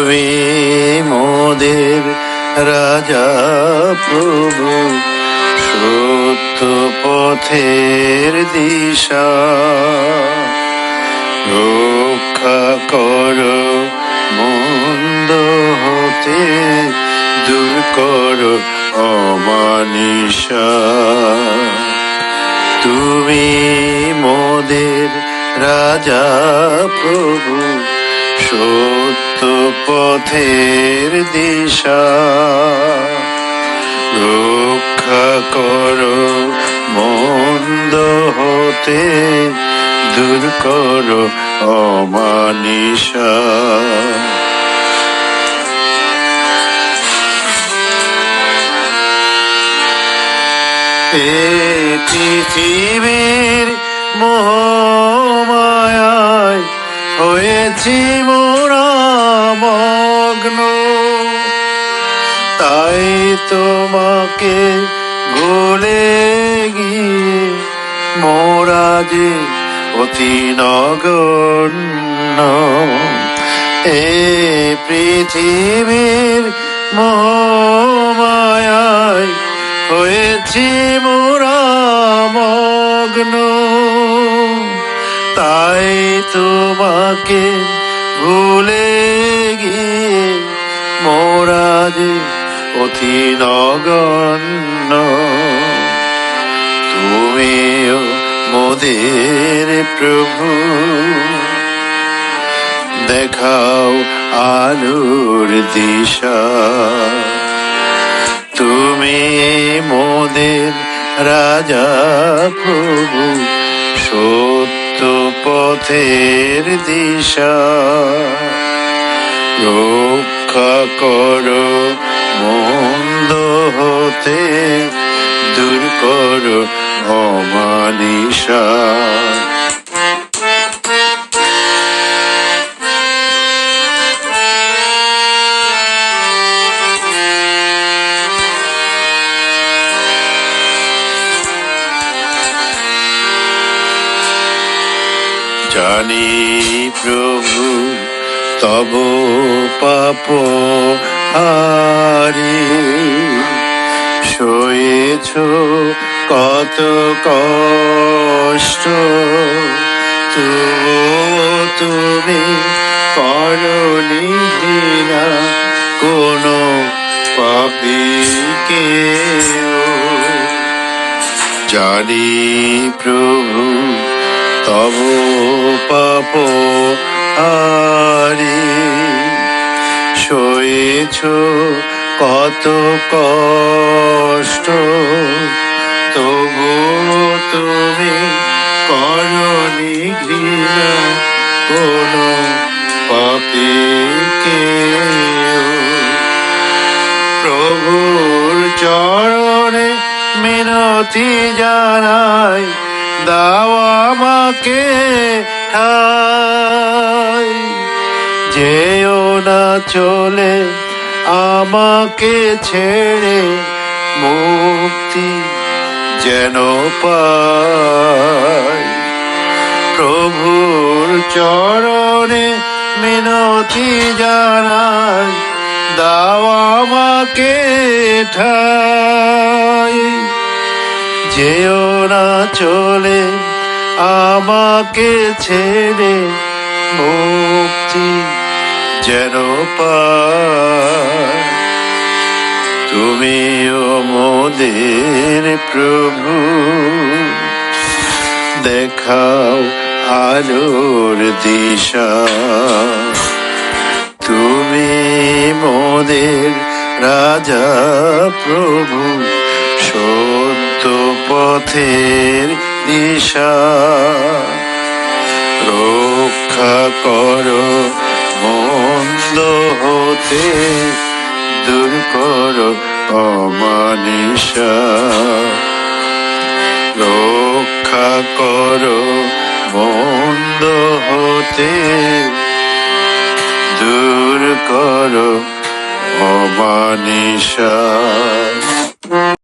তুমি মোদের রাজা প্রভু সত্য পথের দিশা। রক্ষা করো, মন্দ হতে দূর করো অমানিসা তুমি মোদের রাজা প্রভু সত্য পথের দিশা। রক্ষা করো মন্দ হতে দূর করো অমানিসা এ পৃথিবীর মোহমায়ায় হয়েছি মোরা মগ্ন। তাই তোমাকে ভুলে গিয়ে মোরা যে অতি নগণ্য। এ পৃথিবীর মোহমায়ায় হয়েছি মোরা মগ্ন তাই তোমাকে ভুলে অতি নগণ্য তুমিও মোদের প্রভু। দেখাও আলোর দিশা। তুমি মোদের রাজা প্রভু, সত্য পথের দিশা। রক্ষা করো মন্দ হতে দূর করো অমানিসা। জানি প্রভু তব পাপ হারি সয়েছ কত কষ্ট। তুমি করনি ঘৃণা কোনো পাপিকে জানি প্রভু তব পাপ আরি সয়েছ কত কষ্ট। তবু তুমি করনি ঘৃণা কোন পাপিকে। প্রভুর চরণে মিনতি জানাই, দাও আমাকে ঠাই চলে আমাকে ছেড়ে মুক্তি যেন প্রভুর চরণে মিনতি জানাই, দাও আমাকে ঠাই। যেও না চলে আমাকে ছেড়ে মুক্তি যেন তুমিও মোদের প্রভু। দেখাও আলোর দিশা। তুমি মোদের রাজা প্রভু। সত্য পথের দিশা। রক্ষা করো মন্দ হতে দূর কর অমানিসা রক্ষা কর মন্দ হতে দূর কর অমানিসা